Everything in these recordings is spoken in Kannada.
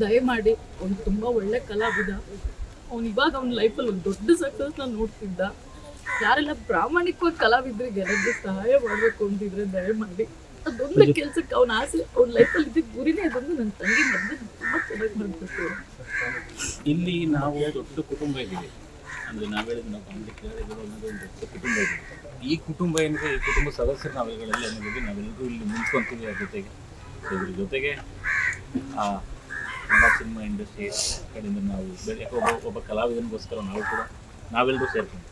ದಯಮಾಡಿ ಅವ್ನು ತುಂಬ ಒಳ್ಳೆ ಕಲಾವಿದ. ಅವ್ನು ಇವಾಗ ಅವ್ನ ಲೈಫಲ್ಲಿ ಒಂದು ದೊಡ್ಡ ಸಕ್ಸಸ್ನ ನೋಡ್ತಿದ್ದ. ಯಾರೆಲ್ಲ ಪ್ರಾಮಾಣಿಕವಾಗಿ ಕಲಾವಿದ್ರೆ ಎಲ್ಲರಿಗೂ ಸಹಾಯ ಮಾಡಬೇಕು ಅಂತಿದ್ರೆ ದಯಮಾಡಿ. ಅದೊಂದು ಕೆಲಸಕ್ಕೆ ಅವನ ಆಸೆ ಅವ್ನ ಲೈಫಲ್ಲಿ ಇದ್ದ ಗುರಿನೇ ಅದೊಂದು ನನ್ನ ತಂಗಿ ಮದ್ದು ತುಂಬ ಚೆನ್ನಾಗಿ ಮಾಡಬೇಕು ಇಲ್ಲಿ ನಾವು ದೊಡ್ಡ ಕುಟುಂಬ ಇದ್ದೀವಿ. ಅಂದ್ರೆ ನಾವು ಹೇಳಿದ ನಾವು ಕೇಳಿದ್ರು ಅನ್ನೋದು ಒಂದು ದೊಡ್ಡ ಕುಟುಂಬ ಇದೆ. ಈ ಕುಟುಂಬ ಏನಿದೆ ಈ ಕುಟುಂಬ ಸದಸ್ಯರು ನಾವೆಲ್ಲ ಅನ್ನೋದಕ್ಕೆ ನಾವೆಲ್ಲರೂ ಇಲ್ಲಿ ನಿಂತ್ಕೊಂತೀವಿ ಅದ್ರ ಜೊತೆಗೆ. ಇದ್ರ ಜೊತೆಗೆ ಆ ಕನ್ನಡ ಸಿನಿಮಾ ಇಂಡಸ್ಟ್ರಿ ಕಡೆಯಿಂದ ನಾವು ಬೇರೆ ಒಬ್ಬ ಒಬ್ಬ ಕಲಾವಿದನಿಗೋಸ್ಕರ ನಾವು ಕೂಡ ನಾವೆಲ್ಲರೂ ಸೇರ್ಕೊಂಡು.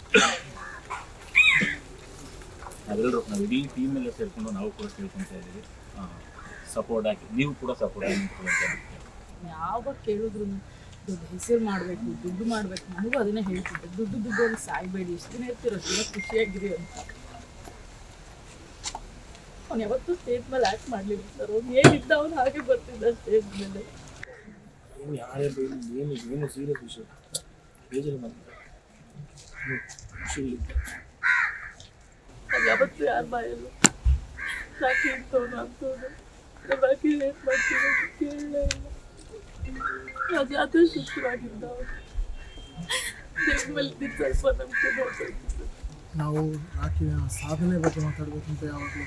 ನಾವೆಲ್ಲರೂ ನಾವು ಇಡೀ ಟೀಮ್ ಎಲ್ಲ ಸೇರ್ಕೊಂಡು ನಾವು ಕೂಡ ಕೇಳ್ಕೊತಾ ಇದ್ದೀವಿ. ಸಪೋರ್ಟ್ ಆಗಿ, ನೀವು ಕೂಡ ಸಪೋರ್ಟ್ ಆಗಿ ಯಾವಾಗ ಕೇಳಿದ್ರು ದೊಡ್ಡ ಹೆಸರು ಮಾಡಬೇಕು, ದುಡ್ಡು ಮಾಡಬೇಕು ನನಗೂ ಅದನ್ನೇ ಹೇಳ್ತಿದ್ದೆ. ದುಡ್ಡು ದುಡ್ಡು ಅಲ್ಲಿ ಸಾಯ್ಬೇಡಿ ಎಷ್ಟು ದಿನ ಇರ್ತೀರೋ ತುಂಬ ಖುಷಿಯಾಗಿರಿ ಅಂತ. ಅವ್ನು ಯಾವತ್ತೂ ಸ್ಟೇಜ್ ಮೇಲೆ ಆ್ಯಕ್ಟ್ ಮಾಡಲಿಲ್ಲ ಸರ್. ಅವ್ನು ಏನಿದ್ದ ಅವನು ಹಾಗೆ ಬರ್ತಿದ್ದ ಸ್ಟೇಜ್ ಮೇಲೆ. ಏನು ಯಾರೇ ಬೇರೆ ಏನು ಏನು ಸೀರಿಯಸ್ ವಿಷಯ ಬೇಜಾರು ಮಾಡ್ತಾರೆ ಖುಷಿ ಇಲ್ಲ ಅದು ಯಾವತ್ತೂ ಯಾರ ಬಾಯಲ್ಲ ಇಂಥವ್ನು ಅಂಥವ್ನು ನಮ್ಮ ರಾಕಿ ಏನು ಮಾಡ್ತೀವಿ ಕೇಳಲೇ ಇಲ್ಲ. ಅದು ಅದೇ ಸುಖವಾಗಿದ್ದ ಅವನು ದೇವ್ರ ಮೇಲೆ ಸ್ವಲ್ಪ ನಂಬಿಕೆ ನಾವು ರಾಕಿನ ಸಾಧನೆ ಬಗ್ಗೆ ಮಾತಾಡಬೇಕಂತ ಯಾವಾಗಲೂ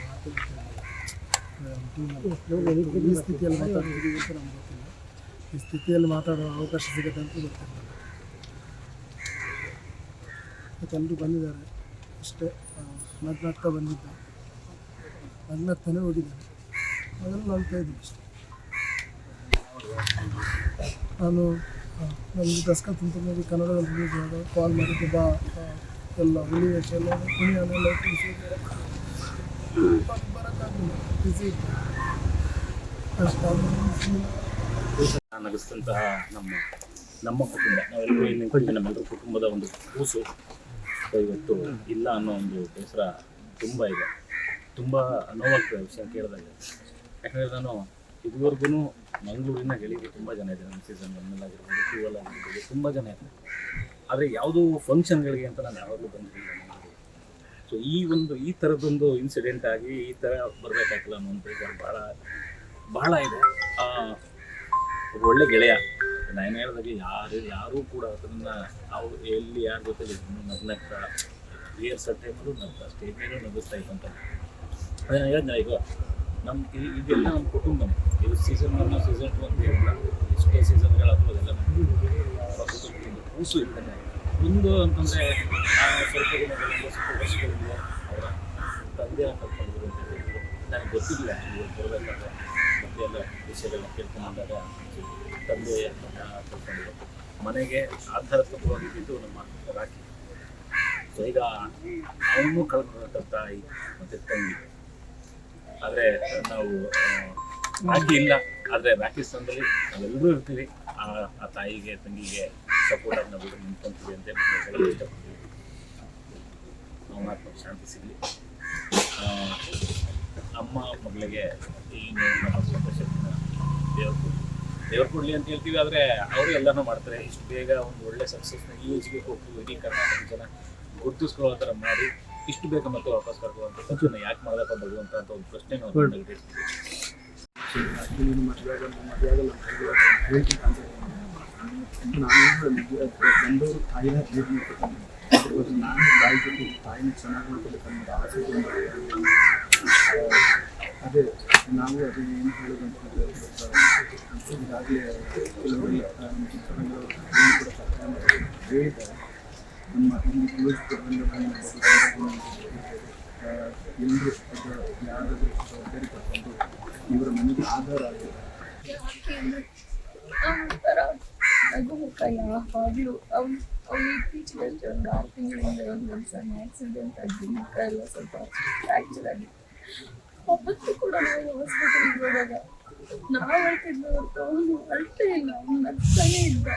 ಟೀಮಲ್ಲಿ ಈ ಸ್ಥಿತಿಯಲ್ಲಿ ಮಾತಾಡ್ತಿದ್ದೀವಿ ಅಂತ ನಮ್ಗೆ ಗೊತ್ತಿಲ್ಲ. ಈ ಸ್ಥಿತಿಯಲ್ಲಿ ಮಾತಾಡೋ ಅವಕಾಶ ಸಿಗುತ್ತೆ ಅಂತ ಗೊತ್ತಿಲ್ಲ. ಮತ್ತು ಎಲ್ಲರೂ ಬಂದಿದ್ದಾರೆ. ಅಷ್ಟೇ ನಗ್ನಾಗ್ತಾ ಬಂದಿದ್ದ. ನಗ್ನಾಗ್ತಾನೆ ಹೋಗಿದ್ದಾರೆ. ಅದನ್ನು ನಗ್ತಾ ಇದ್ದೀನಿ ಅಷ್ಟೇ. ನಾನು ನನಗೆ ಕನ್ನಡದಲ್ಲಿ ರಿಲೀಸ್ ಮಾಡಿ ಕಾಲ್ ಮಾಡಿದ್ದು ಬಾ ಎಲ್ಲ ಹುಲಿ ವೇಷ ಎಲ್ಲ ಹುಲಿ ಅನ್ನೆಲ್ಲ ಬರೋಕ್ಕಾಗಲಿಲ್ಲ. ಬಿಸಿ ಇತ್ತು ಅಷ್ಟಾದ ನಗಿಸಿದಂತಹ ನಮ್ಮ ನಮ್ಮ ಕುಟುಂಬ. ನಾವೆಲ್ಲರೂ ಏನು ನಿಂತ್ಕೊಂಡು ನಮ್ಮೆಲ್ಲರ ಕುಟುಂಬದ ಒಂದು ಕೂಸು. ಇವತ್ತು ಇಲ್ಲ ಅನ್ನೋ ಒಂದು ಬೇಸರ ತುಂಬ ಇದೆ. ತುಂಬ ನೋವಾಗ್ತದೆ ವಿಷಯ ಕೇಳಿದಾಗ. ಯಾಕಂದರೆ ನಾನು ಇದುವರೆಗೂ ಮಂಗಳೂರಿನ ಗೆಳಿಗೆ ತುಂಬ ಜನ ಇದೆ ನಮ್ಮ ಸೀಸನ್ ಒನ್ನಲ್ಲಿ ಆಗಿರ್ಬೋದು ಟೂ ಅಲ್ಲಿ ಆಗಿರ್ಬೋದು, ತುಂಬ ಜನ ಇದೆ ಆದರೆ ಯಾವುದೋ ಫಂಕ್ಷನ್ಗಳಿಗೆ ಅಂತ ನಾನು ಯಾವಾಗಲೂ ಬಂದಿಲ್ಲ ಸೊ ಈ ಒಂದು, ಈ ಥರದ್ದೊಂದು ಇನ್ಸಿಡೆಂಟ್ ಆಗಿ ಈ ಥರ ಬರಬೇಕಾಗಿಲ್ಲ ಅನ್ನೋ ಒಂದು ಬೇಜಾರು ಭಾಳ ಬಹಳ ಇದೆ. ಒಳ್ಳೆ ಗೆಳೆಯ. ನಾನು ಹೇಳಿದಾಗ ಯಾರು, ಯಾರೂ ಕೂಡ ಅದನ್ನ ಅವ್ರು ಎಲ್ಲಿ ಯಾರ ಜೊತೆ ನಗ್ನಗ್ತಾ ರಿಹರ್ಸಲ್ ಟೈಮಲ್ಲೂ ನಗ್ತಾ ಸ್ಟೇಜ್ ಮೇಲೂ ನಗಿಸ್ತಾ ಇದ್ದಂತ. ಅದೇ ನಾನು ಹೇಳಿದ್ನ ಈಗ ನಮ್ಮ ಇದೆಲ್ಲ ನಮ್ಮ ಕುಟುಂಬ ಇದು ಸೀಸನ್ ಒನ್ ಸೀಸನ್ ಟು ಅಂತ ಹೇಳಿಲ್ಲ. ಎಷ್ಟೇ ಸೀಸನ್ಗಳಾದರೂ ಅದೆಲ್ಲ ನಮ್ಮ ಕೂಸು ಇರ್ತಾನೆ ಒಂದು ಅಂತಂದರೆ ಸ್ವಲ್ಪ ದಿನಗಳಿಂದ ಸ್ವಲ್ಪ ವರ್ಷಗಳಿಂದ ಅವರ ತಂದೆಯ ಕರ್ಕೊಂಡಿದ್ರು ಅಂತ ಹೇಳಿದ್ರು. ನನಗೆ ಗೊತ್ತಿಲ್ಲ ಬರಬೇಕಾದ್ರೆ. ಎಲ್ಲ ವಿಷಯಗಳನ್ನ ಕೇಳ್ಕೊಂಡಾಗ ತಂದೆ ಕರ್ಕೊಂಡಿದ್ರು ಮನೆಗೆ ಆಧಾರತ್ವವಾಗಿದ್ದು ನಮ್ಮ ರಾಖಿ. ಸೊ ಈಗ ಅವನು ಕಳ್ಕೊಂಡಂಥ ತಾಯಿ ಮತ್ತು ತಂಗಿ. ಆದರೆ ನಾವು ರಾಖಿ ಇಲ್ಲ. ಆದರೆ ರಾಖಿ ಸ್ಥಾನದಲ್ಲಿ ನಾವೆಲ್ಲರೂ ಇರ್ತೀವಿ. ಆ ತಾಯಿಗೆ, ತಂಗಿಗೆ ಸಪೋರ್ಟ್ ಆಗಿ ನಾವು ನಿಂತ್ಕೊಂತೀವಿ ಅಂತ ಇಷ್ಟಪಡ್ತೀವಿ ಅವನ ಆತ್ಮಕ್ಕೆ ಶಾಂತಿ ಸಿಗಲಿ. ಅಮ್ಮ ಮಗಳಿಗೆ ಸಂತೋಷದಿಂದ ದೇವ್ರು ಕೊಡ್ಲಿ ದೇವ್ರು ಕೊಡ್ಲಿ ಅಂತ ಹೇಳ್ತೀವಿ ಆದರೆ ಅವರು ಎಲ್ಲನೂ ಮಾಡ್ತಾರೆ. ಇಷ್ಟು ಬೇಗ ಒಂದು ಒಳ್ಳೆ ಸಕ್ಸಸ್ನ ಈ ಏಜ್ಗೆ ಹೋಗ್ತೀವಿ ಇಡೀ ಕರ್ನಾಟಕ ಜನ ಗುರುತಿಸ್ಕೊಳ್ಳೋ ಥರ ಮಾಡಿ ಇಷ್ಟು ಬೇಗ ಮತ್ತೆ ವಾಪಸ್ ಕರ್ಕೊಳ್ಳುವಂಥ ತಕ್ಷಣ ಯಾಕೆ ಮಾಡಬೇಕು ಭಗವಂತ ಅಂತ ಒಂದು ಪ್ರಶ್ನೆ ನಾವು. ನೀನು ಬಂದವರು ತಾಯಿನ ಭೇಟಿ ಇವತ್ತು ನಾನು ತಾಯಿ ಜೊತೆ ತಾಯಿನ ಚೆನ್ನಾಗಿ ನೋಡ್ಕೊಬೇಕು ಅನ್ನೋದು ಆಸೆ ಅದೇ ನಾವು ಅದು ಏನು ಹೇಳೋದು ಅಂತ ಹೇಳಿದ್ರೆ ಈಗಾಗಲೇ ಕೆಲವರೆಲ್ಲ ನಮ್ಮ ಚಿತ್ರರಂಗದವರು ಕೂಡ ಎಲ್ಲರೂ ಯಾರಾದರೂ ಇವರ ಮನೆಗೆ ಆಧಾರ ಆಗಿದೆ ಒಂಥರ ನಗು ಮುಖ ಯಾವಾಗಲೂ ಅವ್ನು ಅವ್ನು ಇತ್ತೀಚೆಗೆ ಅಷ್ಟೇ ಒಂದು ಆರು ತಿಂಗಳಿಂದ ಒಂದು ಸಣ್ಣ ಆಕ್ಸಿಡೆಂಟ್ ಆಗಿ ಮುಖ ಎಲ್ಲ ಸ್ವಲ್ಪ ಫ್ರ್ಯಾಕ್ಚರ್ ಆಗಿತ್ತು. ಅವತ್ತು ಕೂಡ ನಾವು ಹಾಸ್ಪಿಟಲ್ಗೆ ಹೋದಾಗ ನಾವು ಹೇಳ್ತಿದ್ವಿ ಹೊರತು ಅವನು ಅಳ್ತೇ ಇಲ್ಲ ಅವ್ನು ನಗ್ತಾನೆ ಇದ್ದ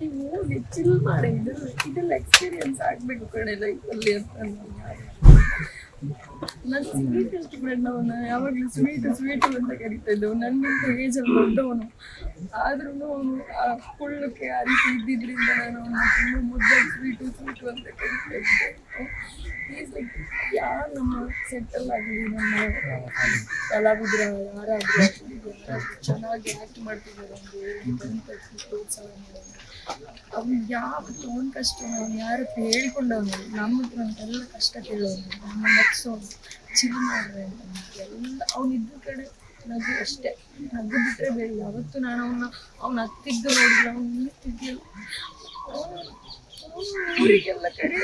ನೀವು ಹೋಗಿ ಚಿಲ್ ಮಾಡಿ, ಇದು ಇದೆಲ್ಲ ಎಕ್ಸ್ಪೀರಿಯನ್ಸ್ ಆಗಬೇಕು ಕಣೆ ಲೈಫಲ್ಲಿ ಅಂತ ನಾನು ನಾನು ಫ್ರೆಂಡ್ ಅವನು, ಯಾವಾಗಲೂ ಸ್ವೀಟ್ ಸ್ವೀಟು ಅಂತ ಕರಿತಾ ಇದ್ದವು ನನ್ಗಿಂತ ಏಜಲ್ಲಿ ದೊಡ್ಡವನು. ಆದ್ರೂ ಕುಳ್ಳಕ್ಕೆ ಆ ರೀತಿ ಇದ್ದಿದ್ರಿಂದ ನಾನು ತುಂಬ ಮುದ್ದಾಗಿ ಸ್ವೀಟು ಸ್ವೀಟು ಅಂತ ಕರಿತಾ ಇದ್ದೆ. ಈಸ್ ಲೈಕ್ ಯಾರು ನಮ್ಮ ಸೆಟಲ್ ಆಗಲಿ ನಮ್ಮ ಕಲಾವಿದ್ರ ಯಾರಾದ್ರೂ ಆಗ್ಲಿ, ಚೆನ್ನಾಗಿ ಆ್ಯಕ್ಟ್ ಮಾಡ್ತಿದ್ದಾರೆ ಪ್ರೋತ್ಸಾಹ ಮಾಡೋದು. ಅವ್ನು ಯಾವತ್ತು ಅವ್ನ ಕಷ್ಟ ಅವ್ನು ಯಾರ ಹತ್ರ ಹೇಳ್ಕೊಂಡವನು ನಮ್ಮ ಹತ್ರ ಅಂತೆಲ್ಲ ಕಷ್ಟ ಕೇಳೋನು ನಮ್ಮ ನಗ್ಸೋನು ಚಿಲ್ ಮಾಡ್ರೆ ಅಂತ. ಎಲ್ಲ ಅವನಿದ್ದ ಕಡೆ ನಗು ಅಷ್ಟೇ. ನಗು ಬಿಟ್ಟರೆ ಬೇರೆ ಯಾವತ್ತು ನಾನು ಅವನ್ನ ಅವ್ನ ಹತ್ತಿದ್ದು ನೋಡಿಲ್ಲ, ಅವ್ನು ನಿಲ್ತಿದ್ದಿಲ್ಲ ಊರಿಗೆಲ್ಲ ಕಡೆ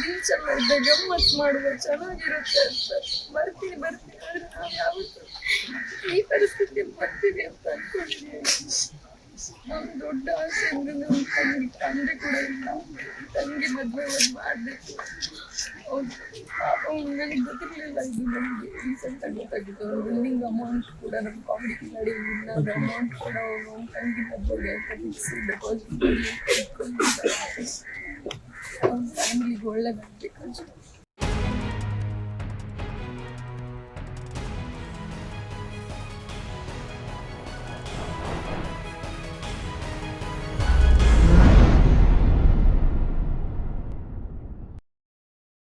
ಬೀಚೆಲ್ಲ ಇದೆ ಗಮ್ಮತ್ ಮಾಡುವ ಚೆನ್ನಾಗಿರುತ್ತೆ ಅಂತ. ಬರ್ತೀನಿ ಬರ್ತೀನಿ. ಆದ್ರೆ ನಾವು ಯಾವತ್ತು ಈ ಪರಿಸ್ಥಿತಿಯಲ್ಲಿ ಬರ್ತೀವಿ ಅಂತ ಅನ್ಕೊಂಡಿದ್ದೀವಿ ಅವ್ನು ದೊಡ್ಡ ಆಸೆ ಅಂದ್ರೆ ತಂದೆ ಕೂಡ ಇಲ್ಲ. ತಂಗಿ ಮದ್ವೆ ಒಂದು ಮಾಡ್ಬೇಕು. ನನಗೆ ಗೊತ್ತಿರ್ಲಿಲ್ಲ ಇದು ನಮಗೆ. ರೀಸೆಂಟ್ ಆಗಿ ಗೊತ್ತಾಗಿತ್ತು. ಅವ್ನು ಬಿಲ್ಡಿಂಗ್ ಅಮೌಂಟ್ ಕೂಡ ನಮ್ಮ ಕಾಮಿಡಿ ಕಿಲಾಡಿ ಅವ್ರ ಅಮೌಂಟ್ ಕೂಡ ಅವ್ನ ತಂಗಿ ಮದ್ವೆಗೆ ಅಂತ ಫಿಕ್ಸ್ ಡೆಪಾಸಿಟ್ ಫ್ಯಾಮಿಲಿಗೆ ಒಳ್ಳೇದಾಗಬೇಕು